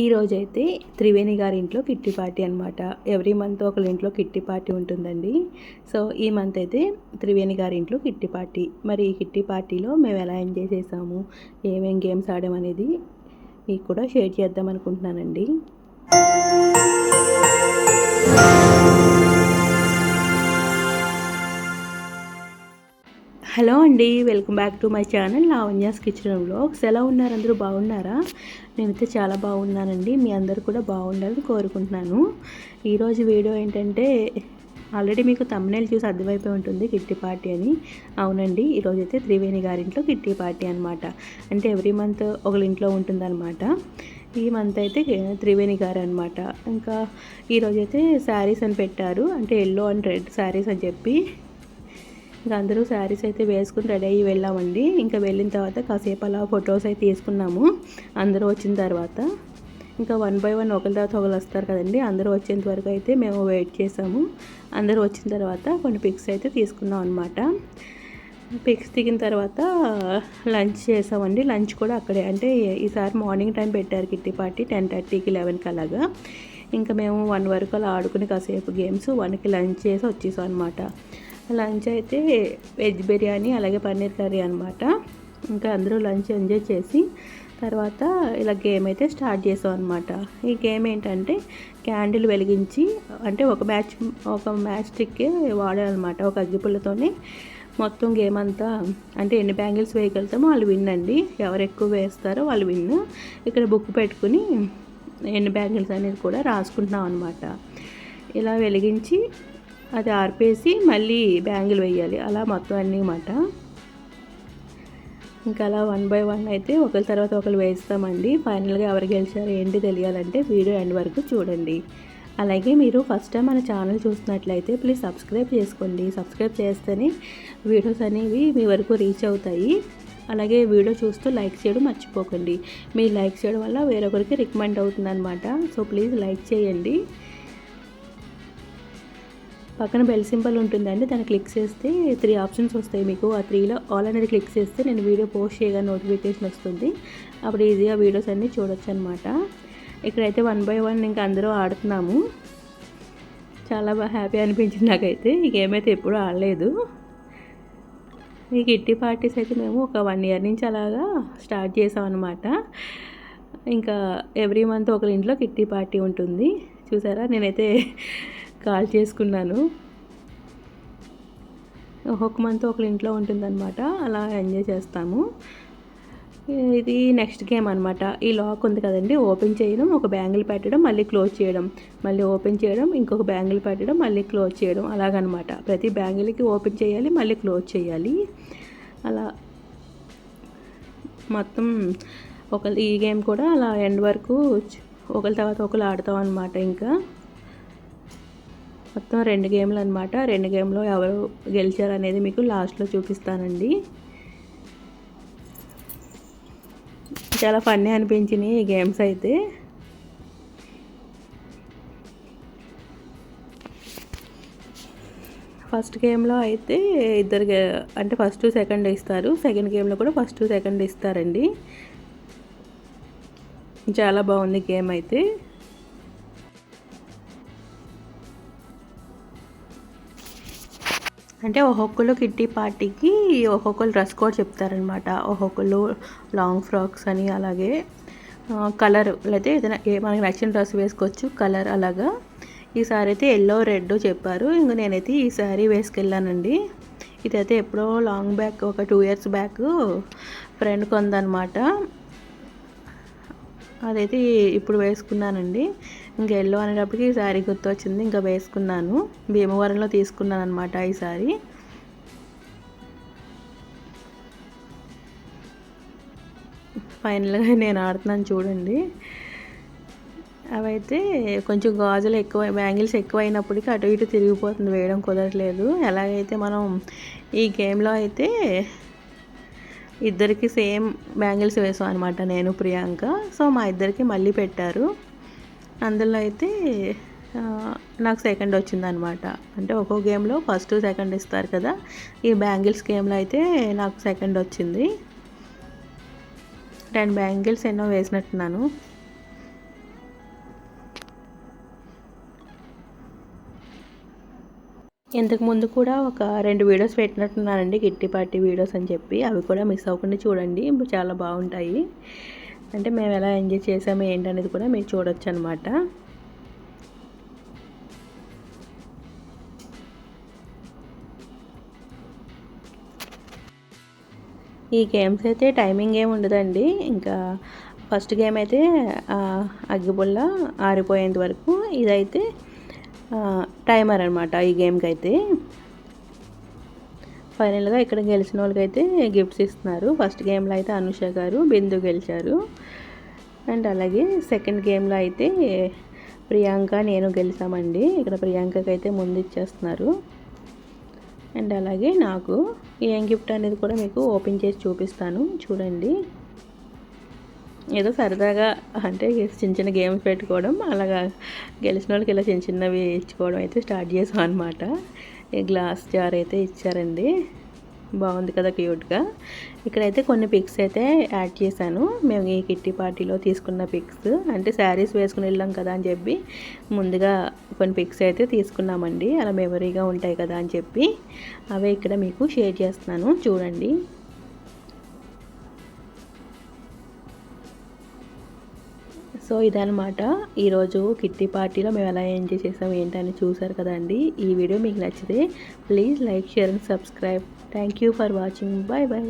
ఈ రోజైతే త్రివేణి గారి ఇంట్లో కిట్టి పార్టీ అనమాట ఎవ్రీ మంత్ ఒకళ్ళ ఇంట్లో కిట్టి పార్టీ ఉంటుందండి. సో ఈ మంత్ అయితే త్రివేణి గారి ఇంట్లో కిట్టి పార్టీ. మరి ఈ కిట్టి పార్టీలో మేము ఎలా ఎంజాయ్ చేసాము ఏమేం గేమ్స్ ఆడామనేది మీకు కూడా షేర్ చేద్దాం అనుకుంటున్నానండి. హలో అండి welcome back to my channel Lavanya's kitchen blogs ఎలా ఉన్నారు? అందరూ బాగున్నారా? నేనైతే చాలా బాగున్నానండి. మీ అందరు కూడా బాగుండాలని కోరుకుంటున్నాను. ఈరోజు వీడియో ఏంటంటే ఆల్రెడీ మీకు తమ్నేలు చూసి అర్థమైపోయి ఉంటుంది కిట్టి పార్టీ అని. అవునండి ఈరోజు అయితే త్రివేణి గారింట్లో కిట్టి పార్టీ అనమాట అంటే ఎవ్రీ మంత్ ఒకళ్ళ ఇంట్లో ఉంటుందన్నమాట. ఈ మంత్ అయితే త్రివేణి గారు అనమాట ఇంకా ఈరోజైతే శారీస్ అని పెట్టారు. అంటే ఎల్లో అండ్ రెడ్ శారీస్ అని చెప్పి. ఇంకా అందరూ శారీస్ అయితే వేసుకుని రెడీ అయ్యి వెళ్ళామండి. ఇంకా వెళ్ళిన తర్వాత కాసేపు అలా ఫొటోస్ అయితే తీసుకున్నాము. అందరూ వచ్చిన తర్వాత ఇంకా వన్ బై వన్ ఒకరి తర్వాత ఒకరు వస్తారు కదండి. అందరూ వచ్చేంత వరకు అయితే మేము వెయిట్ చేసాము. అందరూ వచ్చిన తర్వాత కొన్ని పిక్స్ అయితే తీసుకున్నాం అనమాట పిక్స్ దిగిన తర్వాత లంచ్ చేసామండి. లంచ్ కూడా అక్కడే. అంటే ఈసారి మార్నింగ్ టైం పెట్టారు కిట్టి పార్టీ టెన్ థర్టీకి లెవెన్కి అలాగా. ఇంకా మేము వన్ వరకు అలా ఆడుకుని కాసేపు గేమ్స్ వన్కి లంచ్ చేసి వచ్చేసాం అనమాట లంచ్ అయితే వెజ్ బిర్యానీ అలాగే పన్నీర్ కర్రీ అనమాట ఇంకా అందరూ లంచ్ ఎంజాయ్ చేసి తర్వాత ఇలా గేమ్ అయితే స్టార్ట్ చేసాం అనమాట ఈ గేమ్ ఏంటంటే క్యాండిల్ వెలిగించి అంటే ఒక మ్యాచ్ ఒక మ్యాచ్ స్టిక్కే వాడాలన్నమాట ఒక అగ్గిపుల్లతోనే మొత్తం గేమ్ అంతా అంటే ఎన్ని బ్యాంగిల్స్ వేయగలుగుతామో వాళ్ళు విన్ అండి. ఎవరు ఎక్కువ వేస్తారో వాళ్ళు విన్. ఇక్కడ బుక్ పెట్టుకుని ఎన్ని బ్యాంగిల్స్ అనేది కూడా రాసుకుంటున్నాం అనమాట ఇలా వెలిగించి అది ఆర్పేసి మళ్ళీ బ్యాంగిల్ వేయాలి. అలా మొత్తం అన్నీ మాట ఇంకా అలా వన్ బై వన్ అయితే ఒకరి తర్వాత ఒకరు వేస్తామండి. ఫైనల్గా ఎవరు గెలిచారు ఏంటి తెలియాలంటే వీడియో ఎండ్ వరకు చూడండి. అలాగే మీరు ఫస్ట్ టైం మన ఛానల్ చూసినట్లయితే ప్లీజ్ సబ్స్క్రైబ్ చేసుకోండి. సబ్స్క్రైబ్ చేస్తేనే వీడియోస్ అనేవి మీ వరకు రీచ్ అవుతాయి. అలాగే వీడియో చూస్తూ లైక్ చేయడం మర్చిపోకండి. మీరు లైక్ చేయడం వల్ల వేరొకరికి రికమెండ్ అవుతుందన్నమాట. సో ప్లీజ్ లైక్ చేయండి. పక్కన బెల్ సింబల్ ఉంటుందండి దాన్ని క్లిక్ చేస్తే త్రీ ఆప్షన్స్ వస్తాయి మీకు. ఆ త్రీలో ఆల్ అనేది క్లిక్ చేస్తే నేను వీడియో పోస్ట్ చేయగా నోటిఫికేషన్ వస్తుంది. అప్పుడు ఈజీగా వీడియోస్ అన్నీ చూడొచ్చు అనమాట ఇక్కడైతే వన్ బై వన్ ఇంకా అందరూ ఆడుతున్నాము. చాలా బాగా హ్యాపీ అనిపించింది నాకైతే. ఈ గేమ్ అయితే ఎప్పుడూ ఆడలేదు. ఈ కిట్టి పార్టీస్ అయితే మేము ఒక వన్ ఇయర్ నుంచి అలాగా స్టార్ట్ చేసాం అనమాట ఇంకా ఎవ్రీ మంత్ ఒకరి ఇంట్లో కిట్టి పార్టీ ఉంటుంది. చూసారా? నేనైతే కాల్ చేసుకున్నాను. ఒక్కొక్క మంత్ ఒకరి ఇంట్లో ఉంటుందన్నమాట. అలా ఎంజాయ్ చేస్తాము. ఇది నెక్స్ట్ గేమ్ అనమాట ఈ లాక్ ఉంది కదండి ఓపెన్ చేయడం ఒక బ్యాంగిల్ పెట్టడం మళ్ళీ క్లోజ్ చేయడం. మళ్ళీ ఓపెన్ చేయడం ఇంకొక బ్యాంగిల్ పెట్టడం మళ్ళీ క్లోజ్ చేయడం. అలాగనమాట ప్రతి బ్యాంగిల్కి ఓపెన్ చేయాలి మళ్ళీ క్లోజ్ చేయాలి. అలా మొత్తం ఒక ఈ గేమ్ కూడా అలా ఎండ్ వరకు ఒకరి తర్వాత ఒకరు ఆడతాం అనమాట ఇంకా. మొత్తం రెండు గేమ్లు అనమాట రెండు గేమ్లో ఎవరు గెలిచారు అనేది మీకు లాస్ట్లో చూపిస్తానండి. చాలా ఫన్నీ అనిపించినాయి ఈ గేమ్స్ అయితే. ఫస్ట్ గేమ్లో అయితే ఇద్దరు అంటే ఫస్ట్ సెకండ్ ఇస్తారు. సెకండ్ గేమ్లో కూడా ఫస్ట్ సెకండ్ ఇస్తారండి. చాలా బాగుంది గేమ్ అయితే. అంటే ఒక్కొక్కరు కిట్టి పార్టీకి ఒక్కొక్కరు డ్రెస్ కోడ్ చెప్తారనమాట ఒక్కొక్కరు లాంగ్ ఫ్రాక్స్ అని అలాగే కలర్ లేకపోతే ఏదైనా మనకి నచ్చిన డ్రెస్ వేసుకోవచ్చు కలర్ అలాగా. ఈసారి అయితే ఎల్లో రెడ్ చెప్పారు. ఇంక నేనైతే ఈ సారీ వేసుకెళ్ళానండి. ఇదైతే ఎప్పుడో లాంగ్ బ్యాక్ ఒక టూ ఇయర్స్ బ్యాక్ ఫ్రెండ్ కొందనమాట అదైతే ఇప్పుడు వేసుకున్నానండి. ఇంకా ఎల్లో అనేటప్పటికి ఈ శారీ గుర్తొచ్చింది ఇంకా వేసుకున్నాను. భీమవరంలో తీసుకున్నాను అనమాట ఈ శారీ ఫైనల్గా నేను ఆడుతున్నాను చూడండి. అవైతే కొంచెం గాజులు ఎక్కువ బ్యాంగిల్స్ ఎక్కువ అయినప్పటికీ అటు ఇటు తిరిగిపోతుంది వేయడం కుదరట్లేదు. ఎలాగైతే మనం ఈ గేమ్లో అయితే ఇద్దరికి సేమ్ బ్యాంగిల్స్ వేసాం అనమాట నేను ప్రియాంక. సో మా ఇద్దరికి మళ్ళీ పెట్టారు. అందులో అయితే నాకు సెకండ్ వచ్చిందనమాట అంటే ఒక్కో గేమ్లో ఫస్ట్ సెకండ్ ఇస్తారు కదా. ఈ బ్యాంగిల్స్ గేమ్లో అయితే నాకు సెకండ్ వచ్చింది. టెన్ బ్యాంగిల్స్ ఎన్నో వేసినట్టున్నాను. ఇంతకు ముందు కూడా ఒక రెండు వీడియోస్ పెట్టినట్టున్నానండి గిట్టి పార్టీ వీడియోస్ అని చెప్పి. అవి కూడా మిస్ అవ్వకుండా చూడండి చాలా బాగుంటాయి. అంటే మేము ఎలా ఎంజాయ్ చేసాము ఏంటనేది కూడా మీరు చూడొచ్చు అనమాట ఈ గేమ్స్ అయితే టైమింగ్ ఏమి ఉండదండి. ఇంకా ఫస్ట్ గేమ్ అయితే అగ్గిబుల్ల ఆరిపోయేంత వరకు ఇదైతే టైమర్ అనమాట ఈ గేమ్కి అయితే ఫైనల్గా ఇక్కడ గెలిచిన వాళ్ళకైతే గిఫ్ట్స్ ఇస్తున్నారు. ఫస్ట్ గేమ్లో అయితే అనుష గారు బిందు గెలిచారు. అండ్ అలాగే సెకండ్ గేమ్లో అయితే ప్రియాంక నేను గెలిచామండి. ఇక్కడ ప్రియాంకకి అయితే ముందు ఇచ్చేస్తున్నారు. అండ్ అలాగే నాకు ఏం గిఫ్ట్ అనేది కూడా మీకు ఓపెన్ చేసి చూపిస్తాను. చూడండి. ఏదో సరదాగా అంటే చిన్న చిన్న గేమ్స్ పెట్టుకోవడం అలాగా గెలిచిన వాళ్ళకి ఇలా చిన్న చిన్నవి ఇచ్చుకోవడం అయితే స్టార్ట్ చేసాం అనమాట గ్లాస్ జార్ అయితే ఇచ్చారండి. బాగుంది కదా క్యూట్గా. ఇక్కడైతే కొన్ని పిక్స్ అయితే యాడ్ చేశాను. మేము ఈ కిట్టి పార్టీలో తీసుకున్న పిక్స్. అంటే శారీస్ వేసుకుని వెళ్ళాం కదా అని చెప్పి ముందుగా కొన్ని పిక్స్ అయితే తీసుకున్నామండి. అలా మెమరీగా ఉంటాయి కదా అని చెప్పి అవే ఇక్కడ మీకు షేర్ చేస్తున్నాను. చూడండి. సో ఇదనమాట ఈరోజు కిట్టి పార్టీలో మేము ఎలా ఎంజాయ్ చేసాం ఏంటని చూసారు కదండి. ఈ వీడియో మీకు నచ్చితే please like share and subscribe. Thank you for watching. Bye bye